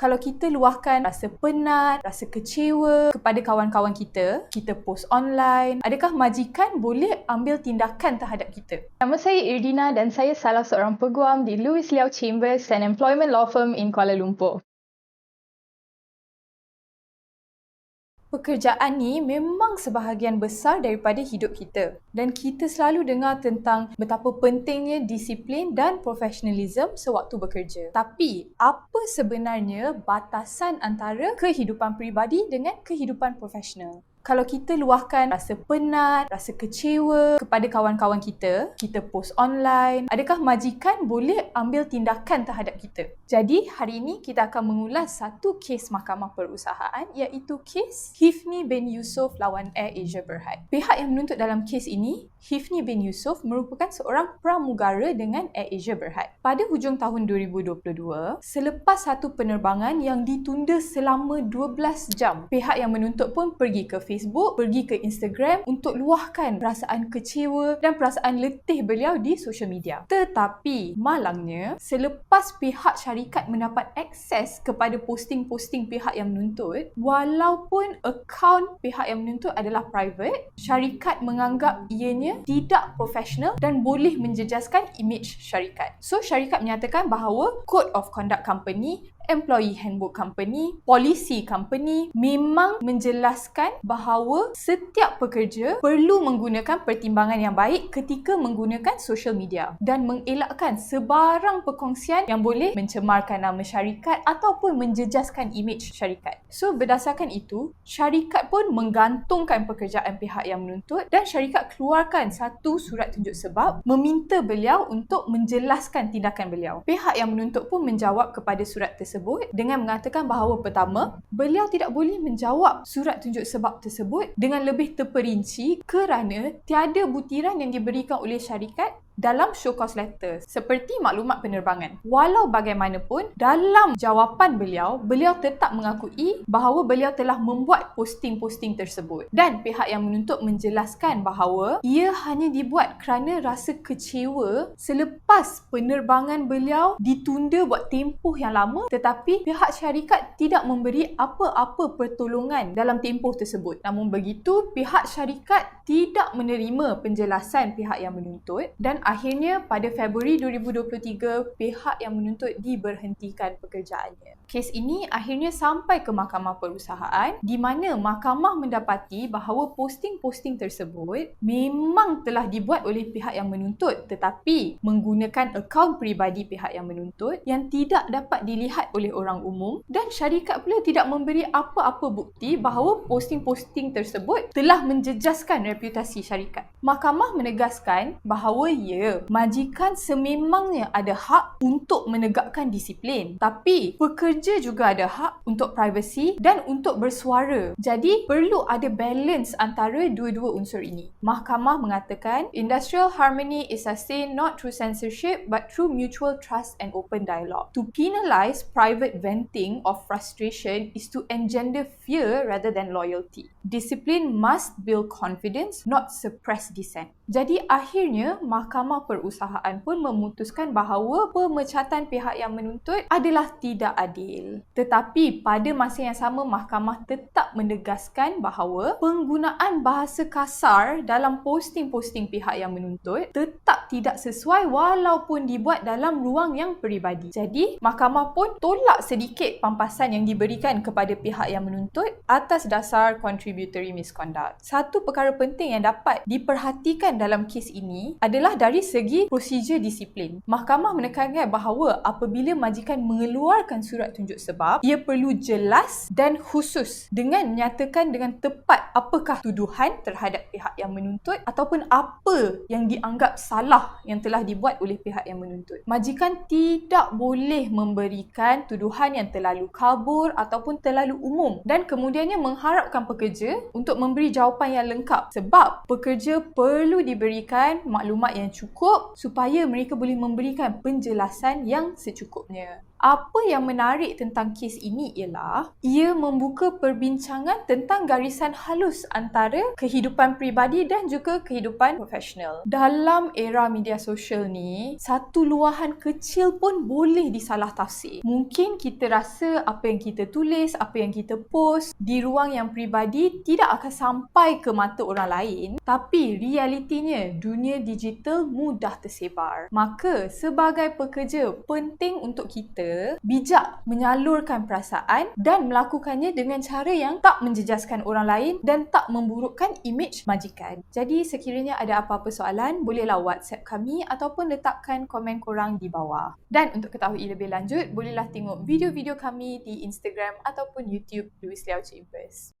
Kalau kita luahkan rasa penat, rasa kecewa kepada kawan-kawan kita, kita post online, adakah majikan boleh ambil tindakan terhadap kita? Nama saya Irdina dan saya salah seorang peguam di Louis Liao Chambers, an employment law firm in Kuala Lumpur. Pekerjaan ni memang sebahagian besar daripada hidup kita dan kita selalu dengar tentang betapa pentingnya disiplin dan profesionalism sewaktu bekerja. Tapi apa sebenarnya batasan antara kehidupan peribadi dengan kehidupan profesional? Kalau kita luahkan rasa penat, rasa kecewa kepada kawan-kawan kita, kita post online, adakah majikan boleh ambil tindakan terhadap kita? Jadi, hari ini kita akan mengulas satu kes mahkamah perusahaan iaitu kes Hifni bin Yusof lawan Air Asia Berhad. Pihak yang menuntut dalam kes ini, Hifni bin Yusof merupakan seorang pramugara dengan Air Asia Berhad. Pada hujung tahun 2022, selepas satu penerbangan yang ditunda selama 12 jam, pihak yang menuntut pun pergi ke Facebook, pergi ke Instagram untuk luahkan perasaan kecewa dan perasaan letih beliau di social media. Tetapi malangnya, selepas pihak syarikat mendapat akses kepada posting-posting pihak yang menuntut, walaupun akaun pihak yang menuntut adalah private, syarikat menganggap ianya tidak profesional dan boleh menjejaskan imej syarikat. So syarikat menyatakan bahawa Code of Conduct Company employee handbook company, polisi company memang menjelaskan bahawa setiap pekerja perlu menggunakan pertimbangan yang baik ketika menggunakan social media dan mengelakkan sebarang perkongsian yang boleh mencemarkan nama syarikat ataupun menjejaskan imej syarikat. So berdasarkan itu, syarikat pun menggantungkan pekerjaan pihak yang menuntut dan syarikat keluarkan satu surat tunjuk sebab meminta beliau untuk menjelaskan tindakan beliau. Pihak yang menuntut pun menjawab kepada surat tersebut tersebut dengan mengatakan bahawa pertama, beliau tidak boleh menjawab surat tunjuk sebab tersebut dengan lebih terperinci kerana tiada butiran yang diberikan oleh syarikat dalam show cause letter seperti maklumat penerbangan. Walau bagaimanapun, dalam jawapan beliau, beliau tetap mengakui bahawa beliau telah membuat posting-posting tersebut. Dan pihak yang menuntut menjelaskan bahawa ia hanya dibuat kerana rasa kecewa selepas penerbangan beliau ditunda buat tempoh yang lama tetapi pihak syarikat tidak memberi apa-apa pertolongan dalam tempoh tersebut. Namun begitu, pihak syarikat tidak menerima penjelasan pihak yang menuntut dan akhirnya pada Februari 2023 pihak yang menuntut diberhentikan pekerjaannya. Kes ini akhirnya sampai ke mahkamah perusahaan di mana mahkamah mendapati bahawa posting-posting tersebut memang telah dibuat oleh pihak yang menuntut tetapi menggunakan akaun peribadi pihak yang menuntut yang tidak dapat dilihat oleh orang umum dan syarikat pula tidak memberi apa-apa bukti bahawa posting-posting tersebut telah menjejaskan reputasi syarikat. Mahkamah menegaskan bahawa ia majikan sememangnya ada hak untuk menegakkan disiplin. Tapi pekerja juga ada hak untuk privacy dan untuk bersuara. Jadi perlu ada balance antara dua-dua unsur ini. Mahkamah mengatakan industrial harmony is sustained not through censorship but through mutual trust and open dialogue. To penalize private venting of frustration is to engender fear rather than loyalty. Discipline must build confidence, not suppress di sé. Jadi akhirnya mahkamah perusahaan pun memutuskan bahawa pemecatan pihak yang menuntut adalah tidak adil. Tetapi pada masa yang sama mahkamah tetap menegaskan bahawa penggunaan bahasa kasar dalam posting-posting pihak yang menuntut tetap tidak sesuai walaupun dibuat dalam ruang yang peribadi. Jadi mahkamah pun tolak sedikit pampasan yang diberikan kepada pihak yang menuntut atas dasar contributory misconduct. Satu perkara penting yang dapat diperhatikan dalam kes ini adalah dari segi prosedur disiplin. Mahkamah menekankan bahawa apabila majikan mengeluarkan surat tunjuk sebab, ia perlu jelas dan khusus dengan menyatakan dengan tepat apakah tuduhan terhadap pihak yang menuntut ataupun apa yang dianggap salah yang telah dibuat oleh pihak yang menuntut. Majikan tidak boleh memberikan tuduhan yang terlalu kabur ataupun terlalu umum dan kemudiannya mengharapkan pekerja untuk memberi jawapan yang lengkap sebab pekerja perlu diberikan maklumat yang cukup supaya mereka boleh memberikan penjelasan yang secukupnya. Apa yang menarik tentang kes ini ialah ia membuka perbincangan tentang garisan halus antara kehidupan peribadi dan juga kehidupan profesional. Dalam era media sosial ni, satu luahan kecil pun boleh disalah tafsir. Mungkin kita rasa apa yang kita tulis, apa yang kita post di ruang yang peribadi tidak akan sampai ke mata orang lain, tapi realitinya dunia digital mudah tersebar. Maka sebagai pekerja, penting untuk kita bijak menyalurkan perasaan dan melakukannya dengan cara yang tak menjejaskan orang lain dan tak memburukkan imej majikan. Jadi sekiranya ada apa-apa soalan, bolehlah WhatsApp kami ataupun letakkan komen korang di bawah. Dan untuk ketahui lebih lanjut, bolehlah tengok video-video kami di Instagram ataupun YouTube Louis Liao Chambers.